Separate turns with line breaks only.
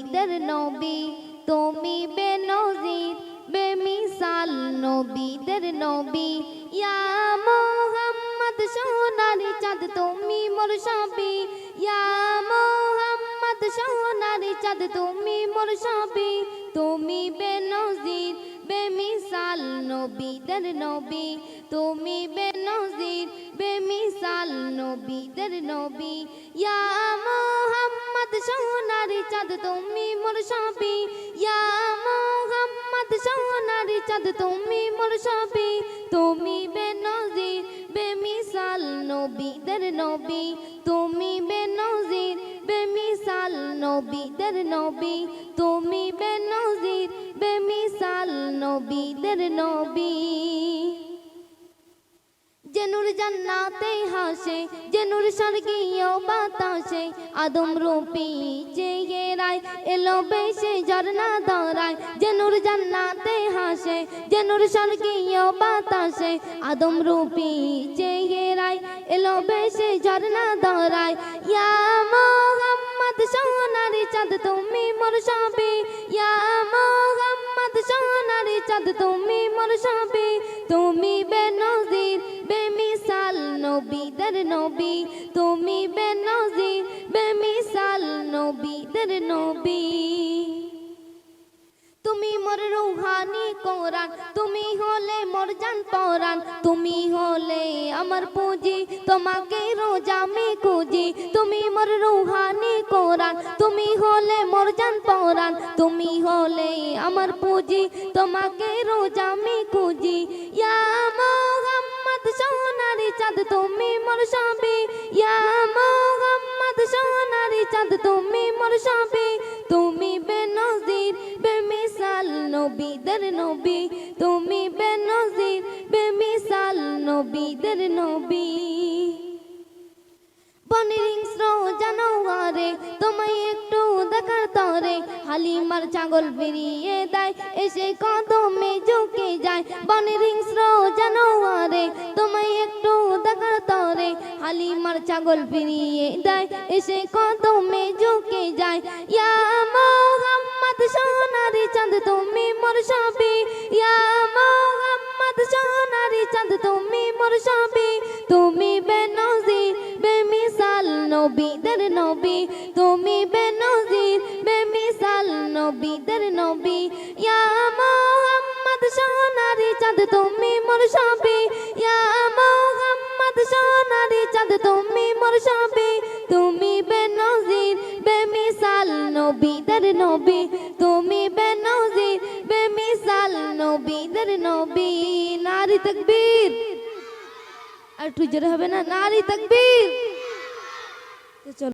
নবীদের নবী, তুমি বেনজির, বেমিসাল নবীদের নবী। ইয়া মোহাম্মদ সোনারি চাঁদ, তুমি মোর সাপি ইয়া মোহাম্মদ সোনারি চাঁদ, তুমি মোর তোমি তুমি বেনজির বেমিসাল নবীদের নবী। তুমি বেনজির, বেমিসাল নবীদের নবী। ইয়া মোহাম্মদ, সোনারি চাঁদ তুমি মোর সবই। ইয়া মোহাম্মদ, সোনারি চাঁদ তুমি মোর সবই। তুমি বেনজির, বেমিসাল নবীদের নবী। তুমি বেনজির বেমিসাল নবীদের নবী, তুমি বেনজির বেমিসাল নবীদের নবী। জেনুর জান্নাতে হাসে জেনুর স্বর্গীয় বাতাসে, আদম রূপী চেয়েরায় এলো বেশে ঝর্ণা ধরায়। জেনুর জান্নাতে হাসে জেনুর স্বর্গীয় বাতাসে, আদম রূপী চেয়েরায় এলো বেশে ঝর্ণা ধরায়। ইয়া চাঁদ তুমি মোর সবই ইয়া মোহাম্মদ সোনারি চাঁদ তুমি মোর সবই তুমি বেনজির, বেমিসাল নবীদের নবী। তুমি বেনজির, বেমিসাল নবীদের নবী। মোর রুহানি কোরআন তুমি হলে মোর জান পরাণ, তুমি হলে আমার পুঁজি, তোমাকে রোজ আমি খুঁজি, তুমি মোর রুহানি কোরআন তুমি হলে মোর জান পরাণ, তুমি হলে আমার পুঁজি, তোমাকে রোজ আমি খুঁজি। ইয়া মোহাম্মদ সোনারি চাঁদ, তুমি মোর সবই। ইয়া মোহাম্মদ সোনারি চাঁদ, তুমি মোর সবই। তুমি বেনজির বেমিসাল নবীদের নবী। বনের হিংস্র জানোয়ারে, তোমায় একটু দেখার তরে, হালিমার ছাগল বেরিয়ে দেয়, এসে কদমে ঝুঁকে যায়। বনের হিংস্র জানোয়ারে, তোমায় একটু দেখার তরে, হালিমার ছাগল বেরিয়ে দেয়, এসে কদমে ঝুঁকে যায়। ইয়া মোহাম্মদ সোনারি চাঁদ, তুমি মোর সবই। ইয়া তুমি মোর সবই তুমি বেনজির, বেমিসাল নবীদের নবী। তুমি বেনজির, বেমিসাল নবীদের নবী। ইয়া মোহাম্মদ সোনারি চাঁদ, তুমি মোর সবই ইয়া মোহাম্মদ সোনারি চাঁদ, তুমি মোর সবই তুমি বেনজির, বেমিসাল নবীদের নবী। তুমি বেনজির বেমিসাল নবীদের নবী নারী তকবীর আর একটু জোরে হবে না নারী তকবীর তো চলো